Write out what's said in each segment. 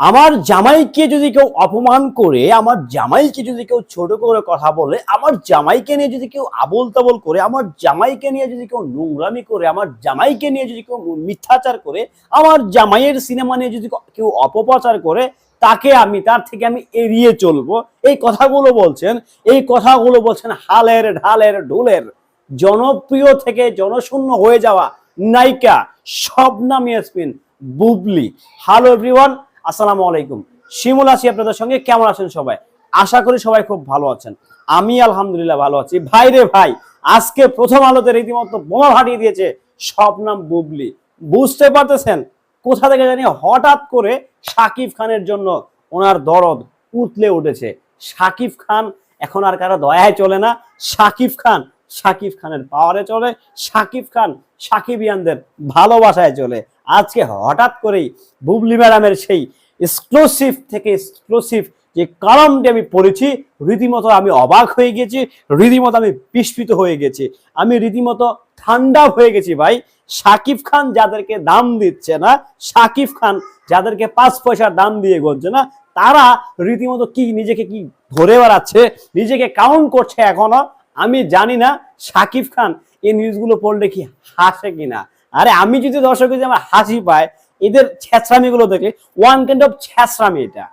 আমার জামাইকে যদি কেউ অপমান করে, আমার জামাইকে যদি কেউ ছোট করে কথা বলে, আমার জামাইকে নিয়ে যদি কেউ আবল তাবল করে, আমার জামাইকে নিয়ে যদি কেউ নোংরামি করে, আমার জামাইকে নিয়ে যদি কেউ মিথ্যাচার করে, আমার জামাইয়ের সিনেমা নিয়ে যদি কেউ অপপ্রচার করে, তাকে আমি, তার থেকে আমি এড়িয়ে চলবো। এই কথাগুলো বলছেন, এই কথাগুলো বলছেন হালের ঢালের ঢোলের, জনপ্রিয় থেকে জনশূন্য হয়ে যাওয়া নায়িকা শবনাম ইয়াসমিন, বুবলি। হ্যালো এভরিওয়ান আসসালামু আলাইকুম। শিমুল আছি আপনাদের সঙ্গে। কেমন আছেন সবাই? আশা করি সবাই খুব ভালো আছেন। আমি আলহামদুলিল্লাহ ভালো আছি। ভাই রে ভাই, আজকে প্রথম আলোতে রীতিমতো বোমা ফাটিয়ে দিয়েছে সব নাম বুবলি। বুঝতে পারতেছেন? কোথা থেকে জানি হঠাৎ করে সাকিব খানের জন্য ওনার দরদ উতলে উঠেছে। সাকিব খান এখন আর কারও দয়ায় চলে না। সাকিব খান সাকিব খানের পাওয়ারে চলে। সাকিব খান সাকিবিয়ানদের ভালোবাসায় চলে। আজকে হঠাৎ করেই বুবলি ম্যাডামের সেই এক্সক্লুসিভ থেকে এক্সক্লুসিভ যে কারণটি আমি পড়েছি, রীতিমতো আমি অবাক হয়ে গেছি, রীতিমতো আমি বিস্মিত হয়ে গেছি। আমি রীতিমতো ঠান্ডা হয়ে গেছি ভাই। সাকিব খান যাদেরকে দাম দিচ্ছে না শাকিব খান যাদেরকে পাঁচ পয়সার দাম দিয়ে গড়ছে না, তারা রীতিমতো কি নিজেকে কি ধরে বেড়াচ্ছে, নিজেকে কাউন্ট করছে এখনও? আমি জানি না শাকিব খান এই নিউজগুলো পড়লে কি হাসে কিনা? আরে আমি যদি দর্শক যদি আমার হাসি পায়, এদের ছ্যাঁচড়ামি গুলো দেখলে ওয়ান কাইন্ড অফ ছ্যাঁচড়ামি এটা।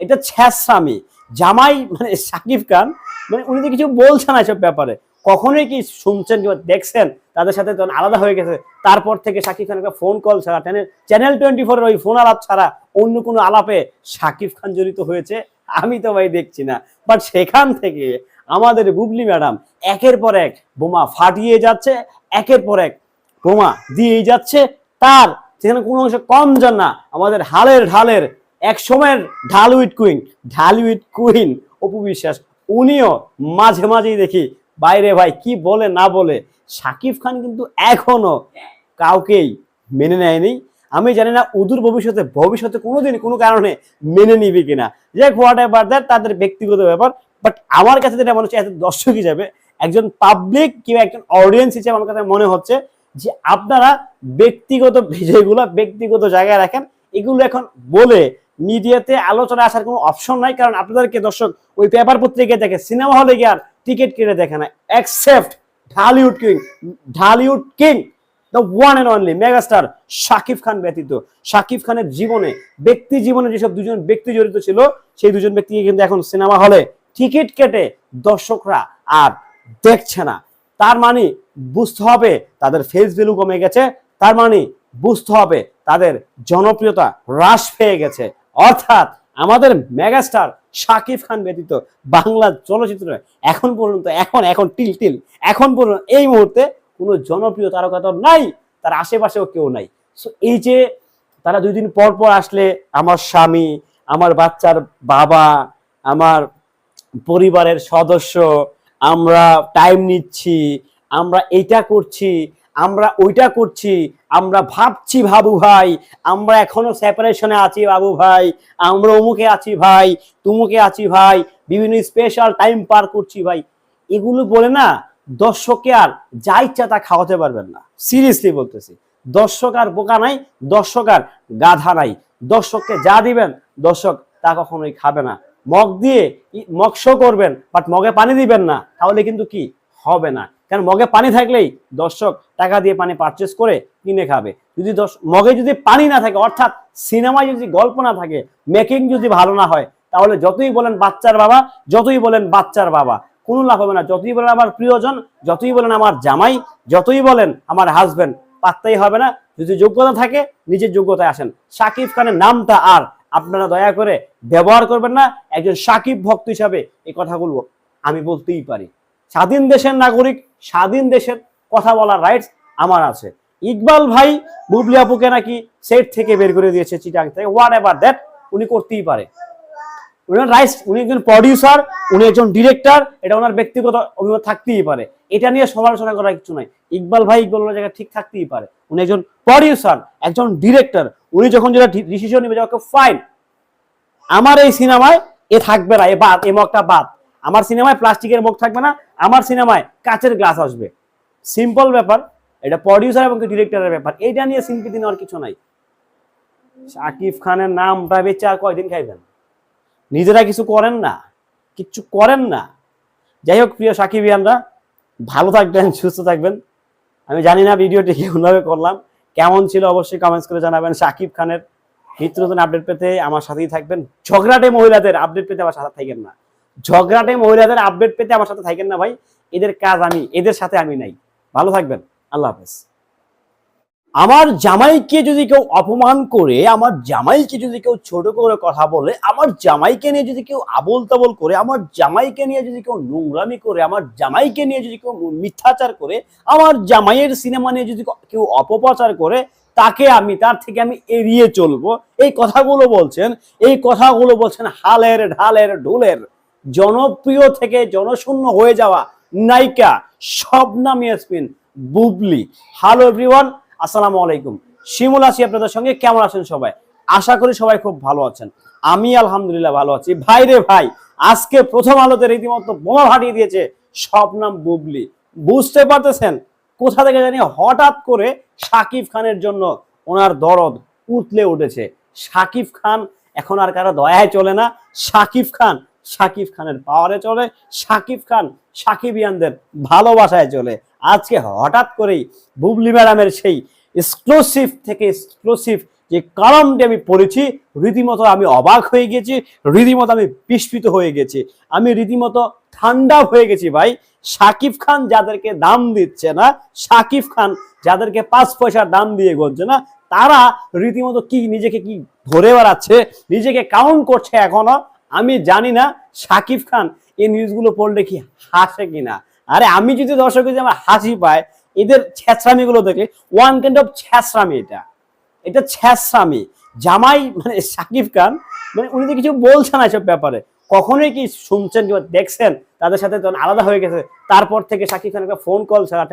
এটা ছ্যাঁচড়ামি জামাই মানে শাকিব খান মানে উনি তো কিছু বলছেন না এসব ব্যাপারে। কখনোই কি শুনছেন কিংবা দেখছেন তাদের সাথে তখন আলাদা হয়ে গেছে? তারপর থেকে শাকিব খান একটা ফোন কল ছাড়া চ্যানেল টোয়েন্টি ফোরের ওই ফোন আলাপ ছাড়া অন্য কোনো আলাপে শাকিব খান জড়িত হয়েছে? আমি তো ভাই দেখছি না। বাট সেখান থেকে আমাদের বুবলি ম্যাডাম একের পর এক বোমা ফাটিয়ে যাচ্ছে, একের পর এক বোমা দিয়েই যাচ্ছে। তার সেখানে কোনো অংশ কম যান না, আমাদের হালের ঢালের এক সময়ের ঢালুইট কুইন ঢালুইট কুইন। অপু বিশ্বাস, উনিও মাঝে মাঝেই দেখি, বাইরে ভাই, কি বলে না বলে? সাকিব খান কিন্তু এখনও কাউকেই মেনে নেয়নি। আমি জানি না উদূর ভবিষ্যতে ভবিষ্যতে কোনোদিন কোনো কারণে মেনে নিবে কিনা। যে হোয়াট এভার দ্যাট তাদের ব্যক্তিগত ব্যাপার। বাট আমার কাছে যেটা মনে হচ্ছে, এত দর্শক হিসাবে একজন পাবলিক কিংবা একজন অডিয়েন্স হিসেবে আমার কাছে মনে হচ্ছে যে আপনারা ব্যক্তিগত বিষয়গুলো ব্যক্তিগত জায়গায় রাখেন, এগুলো এখন বলে মিডিয়াতে আলোচনা আসার কোনো অপশন নাই, কারণ আপনাদেরকে দর্শক ওই পেপার পত্রিকায় দেখে, সিনেমা হলে গিয়ে আর টিকিট কেটে দেখে না। Accept Dhallywood king Dhallywood king the one and only megastar Shakib Khan ব্যতীত। শাকিব খানের জীবনে, ব্যক্তি জীবনে যেসব দুজন ব্যক্তি জড়িত ছিল, সেই দুজন ব্যক্তিকে কিন্তু এখন সিনেমা হলে টিকিট কেটে দর্শকরা আর দেখছে না। তার মানে বুঝতে হবে তাদের ফেস ভ্যালু কমে গেছে, তার মানে বুঝতে হবে তাদের জনপ্রিয়তা হ্রাস পেয়ে গেছে। অর্থাৎ আমাদের মেগাস্টার শাকিব খান ব্যতীত বাংলা চলচ্চিত্র এখন পর্যন্ত, এখন এখন, টিল টিল, এখন পর্যন্ত এই মুহূর্তে কোনো জনপ্রিয় তারকা তো নাই, তার আশেপাশেও কেউ নাই। সো এই যে তারা দুই দিন পর পর আসলে আমার স্বামী, আমার বাচ্চার বাবা, আমার পরিবারের সদস্য, আমরা টাইম নিচ্ছি আমরা এইটা করছি, আমরা ওইটা করছি, আমরা ভাবছি বাবু ভাই, আমরা এখনও সেপারেশনে আছি বাবু ভাই, আমরা অমুকে আছি ভাই, তুমুকে আছি ভাই, বিভিন্ন স্পেশাল টাইম পার করছি ভাই। এগুলো বলে না, দর্শককে আর যা ইচ্ছা তা খাওয়াতে পারবেন না। সিরিয়াসলি বলতেছি, দর্শক আর বোকা নাই, দর্শক আর গাধা নাই। দর্শককে যা দিবেন, দর্শক তা কখনোই খাবে না। মগ দিয়ে মগ শো করবেন বাট মগে পানি দিবেন না, তাহলে কিন্তু কি? হবে না। কারণ মগে পানি থাকলেই দর্শক টাকা দিয়ে পানি পারচেস করে কিনে খাবে। যদি মগে যদি পানি না থাকে, অর্থাৎ সিনেমায় যদি গল্প না থাকে মেকিং যদি ভালো না হয়, তাহলে যতই বলেন বাচ্চার বাবা, যতই বলেন বাচ্চার বাবা, কোনো লাভ হবে না। যতই বলেন আমার প্রিয়জন, যতই বলেন আমার জামাই, যতই বলেন আমার হাজবেন্ড পাত্তাই হবে না। যদি যোগ্যতা থাকে, নিজের যোগ্যতায় আসেন। সাকিব খানের নামটা আর আপনারা দয়া করে ব্যবহার করবেন না। একজন সাকিব ভক্ত হিসাবে এই কথাগুলো আমি বলতেই পারি। স্বাধীন দেশের নাগরিক, স্বাধীন দেশের কথা বলার রাইটস আমার আছে। ইকবাল ভাই বুবলি আপুকে নাকি সেট থেকে বের করে দিয়েছে চিটাং থেকে। হোয়াট এভার দ্যাট উনি করতেই পারে। রাইটস উনি একজন প্রডিউসার উনি একজন ডিরেক্টর এটা ওনার ব্যক্তিগত অভিমত থাকতেই পারে। এটা নিয়ে সমালোচনা করার কিছু নাই। ইকবাল ভাই, ইকবাল জায়গায় ঠিক থাকতেই পারে। উনি একজন প্রডিউসার একজন ডিরেক্টর উনি যখন যেটা ডিসিশন নেবে যাকে ফাইন আমার এই সিনেমায় এ থাকবে না, এ বাদ, এ মগটা বাদ। আমার সিনেমায় প্লাস্টিকের মুখ থাকবে না, আমার সিনেমায় কাচের গ্লাস আসবে। সিম্পল ব্যাপার, এটা প্রডিউসার এবং ডিরেক্টরের ব্যাপার। এইটা নিয়ে সিম্পিতি নেওয়ার কিছু নাই। শাকিব খানের নাম বেচে আর কয়দিন খাইবেন? নিজেরা কিছু করেন না, কিচ্ছু করেন না। যাই হোক, প্রিয় সাকিবিয়ানরা, ভালো থাকবেন, সুস্থ থাকবেন। আমি জানি না ভিডিওটি কেমনভাবে করলাম, কেমন ছিল অবশ্যই কমেন্টস করে জানাবেন। শাকিব খানের নিত্য নতুন আপডেট পেতে আমার সাথেই থাকবেন। ঝগড়াটে মহিলাদের আপডেট পেতে আমার সাথে থাকবেন না। ঝগড়াটে মহিলাদের আপডেট পেতে আমার সাথে থাকেন না ভাই। এদের কাজ আমি, এদের সাথে আমি নাই। ভালো থাকবেন। আল্লাহ হাফেজ। আমার জামাইকে যদি কেউ অপমান করে, আমার জামাইকে যদি কেউ ছোট করে কথা বলে, আমার জামাইকে নিয়ে যদি কেউ আবল তাবল করে, আমার জামাইকে নিয়ে যদি কেউ নোংরামি করে, আমার জামাইকে নিয়ে যদি কেউ মিথ্যাচার করে, আমার জামাইয়ের সিনেমা নিয়ে যদি কেউ অপপ্রচার করে, তাকে আমি, তার থেকে আমি এড়িয়ে চলবো। এই কথাগুলো বলছেন, এই কথাগুলো বলছেন হালের ঢালের ঢোলের। জনপ্রিয় থেকে জনশূন্য হয়ে যাওয়া নায়িকা সব শবনাম ইয়াসমিন, বুবলি। হ্যালো এভরিওয়ান আসসালামু আলাইকুম। শিমুল আছি আপনাদের সঙ্গে। কেমন আছেন সবাই? আশা করি সবাই খুব ভালো আছেন। আমি আলহামদুলিল্লাহ ভালো আছি। ভাই রে ভাই, আজকে প্রথম আলোতে রীতিমতো বোমা ফাটিয়ে দিয়েছে শবনাম বুবলি। বুঝতে পারতেছেন? কোথা থেকে জানি হঠাৎ করে শাকিব খানের জন্য ওনার দরদ উতলে উঠেছে। শাকিব খান এখন আর কারও দয়ায় চলে না। শাকিব খান শাকিব খানের পাওয়ারে চলে, শাকিব খান সাকিবিয়ানদের ভালোবাসায় চলে। আজকে হঠাৎ করেই বুবলি ম্যাডামের সেই এক্সক্লুসিভ থেকে এক্সক্লুসিভ যে কারণটি আমি পড়েছি, রীতিমতো আমি অবাক হয়ে গেছি, রীতিমতো আমি বিস্মিত হয়ে গেছি। আমি রীতিমতো ঠান্ডা হয়ে গেছি ভাই। শাকিব খান যাদেরকে দাম দিচ্ছে না, শাকিব খান যাদেরকে পাঁচ পয়সার দাম দিয়ে গড়ছে না, তারা রীতিমতো কি নিজেকে কি ধরে বেড়াচ্ছে, নিজেকে কাউন্ট করছে এখনও? আমি জানি না শাকিব খান এই নিউজগুলো পড়লে কি হাসে কিনা। আরে আমি যদি দর্শক যদি আমার হাসি পায়, এদের ছ্যাঁচড়ামি গুলো দেখলে ওয়ান কাইন্ড অফ ছ্যাঁচড়ামি এটা। এটা ছ্যাঁচড়ামি জামাই মানে শাকিব খান মানে উনি তো কিছু বলছেন না এসব ব্যাপারে। কখনোই কি শুনছেন কিংবা দেখছেন, তাদের সাথে তখন আলাদা হয়ে গেছে। তারপর থেকে শাকিব খান একটা ফোন কল ছাড়া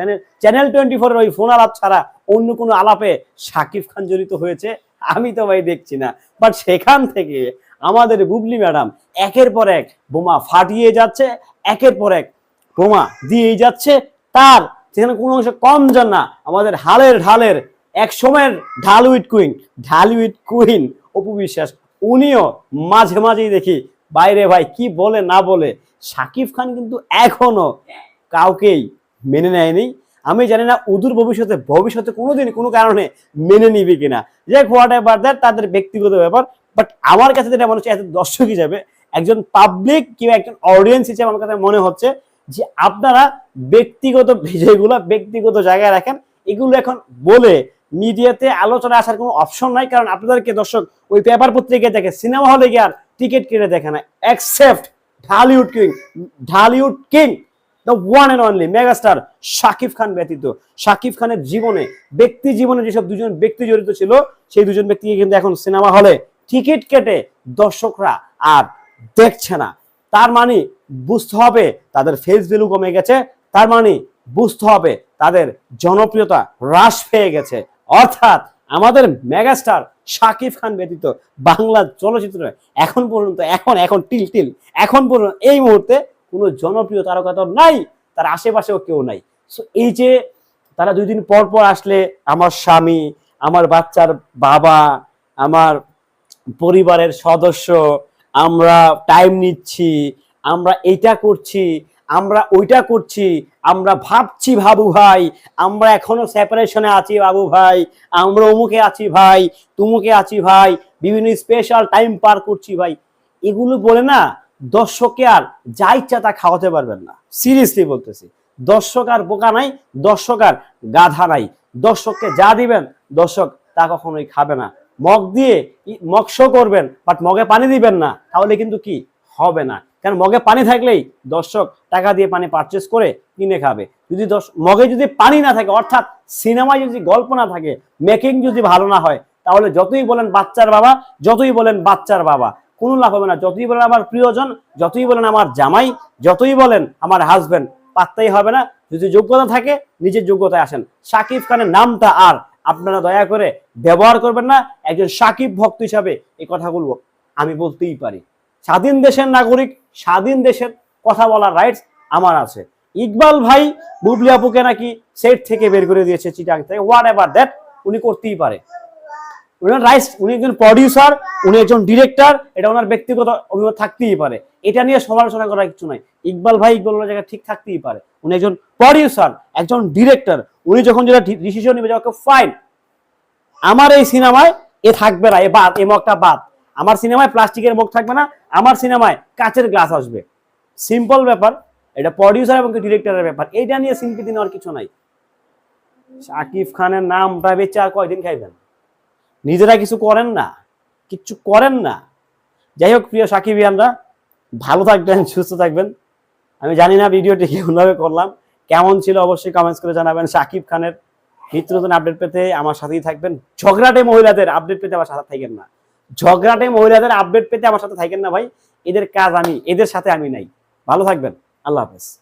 চ্যানেল টোয়েন্টি ফোরের ওই ফোন আলাপ ছাড়া অন্য কোনো আলাপে শাকিব খান জড়িত হয়েছে, আমি তো ভাই দেখছি না। বাট সেখান থেকে আমাদের বুবলি ম্যাডাম একের পর এক বোমা ফাটিয়ে যাচ্ছে, একের পর এক বোমা দিয়েই যাচ্ছে। তার সেখানে কোনো অংশ কম যান না, আমাদের হালের ঢালের এক সময়ের ঢালুইট কুইন ঢালুইট কুইন, অপু বিশ্বাস, উনিও মাঝে মাঝেই দেখি, বাইরে ভাই, কি বলে না বলে? সাকিব খান কিন্তু এখনও কাউকেই মেনে নেয়নি। আমি জানি না উদূর ভবিষ্যতে ভবিষ্যতে কোনোদিন কোনো কারণে মেনে নিবে কিনা। যে হোয়াট এভার দ্যাট তাদের ব্যক্তিগত ব্যাপার। বাট আমার কাছে যেটা মনে হচ্ছে, এত দর্শক হিসাবে একজন পাবলিক কিংবা একজন অডিয়েন্স হিসেবে আমার কাছে মনে হচ্ছে যে আপনারা ব্যক্তিগত বিষয়গুলো ব্যক্তিগত জায়গায় রাখেন। এগুলো এখন বলে মিডিয়াতে আলোচনা আসার কোনো অপশন নাই, কারণ আপনাদেরকে দর্শক ওই পেপার পত্রিকায় দেখে সিনেমা হলে গিয়ে আর টিকিট কিনে দেখে না। Accept Dhallywood king Dhallywood king the one and only megastar Shakib Khan ব্যতীত। শাকিব খানের জীবনে, ব্যক্তি জীবনে যেসব দুজন ব্যক্তি জড়িত ছিল, সেই দুজন ব্যক্তিকে কিন্তু এখন সিনেমা হলে টিকিট কেটে দর্শকরা আর দেখছে না। তার মানে বুঝতে হবে তাদের ফেস ভ্যালু কমে গেছে, তার মানে বুঝতে হবে তাদের জনপ্রিয়তা হ্রাস পেয়ে গেছে। অর্থাৎ আমাদের মেগাস্টার শাকিব খান ব্যতীত বাংলা চলচ্চিত্র এখন পর্যন্ত, এখন এখন, টিল টিল, এখন পর্যন্ত এই মুহূর্তে কোনো জনপ্রিয় তারকা তো নাই, তার আশেপাশেও কেউ নাই। সো এই যে তারা দুই দিন পর পর আসলে আমার স্বামী, আমার বাচ্চার বাবা, আমার পরিবারের সদস্য, আমরা টাইম নিচ্ছি, আমরা এইটা করছি, আমরা ওইটা করছি, আমরা ভাবছি বাবু ভাই, আমরা এখনও সেপারেশনে আছি বাবু ভাই, আমরা অমুকে আছি ভাই, তুমুকে আছি ভাই, বিভিন্ন স্পেশাল টাইম পার করছি ভাই। এগুলো বলে না, দর্শককে আর যা ইচ্ছা তা খাওয়াতে পারবেন না। সিরিয়াসলি বলতেছি, দর্শক আর বোকা নাই, দর্শক আর গাধা নাই। দর্শককে যা দিবেন, দর্শক তা কখনোই খাবে না। মগ দিয়ে মগ শো করবেন বাট মগে পানি দিবেন না, তাহলে কিন্তু কি? হবে না। কারণ মগে পানি থাকলেই দর্শক টাকা দিয়ে পানি পারচেস করে কিনে খাবে। যদি মগে যদি পানি না থাকে, অর্থাৎ সিনেমায় যদি গল্প না থাকে মেকিং যদি ভালো না হয়, তাহলে যতই বলেন বাচ্চার বাবা, যতই বলেন বাচ্চার বাবা, কোনো লাভ হবে না। যতই বলেন আমার প্রিয়জন, যতই বলেন আমার জামাই, যতই বলেন আমার হাজবেন্ড পাত্তাই হবে না। যদি যোগ্যতা থাকে, নিজের যোগ্যতায় আসেন। সাকিব খানের নামটা আর আপনারা দয়া করে ব্যবহার করবেন না, একজন সাকিব ভক্ত হিসাবে এই কথাগুলো আমি বলতেই পারি। স্বাধীন দেশের নাগরিক, স্বাধীন দেশের কথা বলার রাইটস আমার আছে। ইকবাল ভাই বুবলি আপুকে নাকি সেট থেকে বের করে দিয়েছে চিটাং থেকে। হোয়াট এভার দ্যাট উনি করতেই পারে। রাইস উনি একজন প্রডিউসার উনি একজন ডিরেক্টর এটা ওনার ব্যক্তিগত অভিমত থাকতেই পারে। এটা নিয়ে সমালোচনা করার কিছু নাই। ইকবাল ভাই ইকবাল ওনার জায়গায় ঠিক থাকতেই পারে। উনি একজন প্রডিউসার একজন ডিরেক্টর উনি যখন যেটা ডিসিশন নেবে যাকে ফাইন আমার এই সিনেমায় এ থাকবে না, এ বাদ, এ মগটা বাদ। আমার সিনেমায় প্লাস্টিকের মগ থাকবে না, আমার সিনেমায় কাচের গ্লাস আসবে। সিম্পল ব্যাপার, এটা প্রডিউসার এবং ডিরেক্টরের ব্যাপার। এইটা নিয়ে সিম্পিতি নেওয়ার কিছু নাই। শাকিব খানের নাম বেচে আর কয়দিন খাইবেন? নিজেরা কিছু করেন না কিচ্ছু করেন না। যাই হোক, প্রিয় সাকিবিয়ানরা, ভালো থাকবেন, সুস্থ থাকবেন। আমি জানি না ভিডিওটি কেমনভাবে করলাম। কেমন ছিল অবশ্যই কমেন্টস করে জানাবেন। সাকিব খানের নিত্য নতুন আপডেট পেতে আমার সাথেই থাকবেন। ঝগড়াটে মহিলাদের আপডেট পেতে আমার সাথে থাকেন না। ঝগড়াটে মহিলাদের আপডেট পেতে আমার সাথে থাকেন না ভাই। এদের কাজ আমি, এদের সাথে আমি নাই। ভালো থাকবেন। আল্লাহ হাফেজ।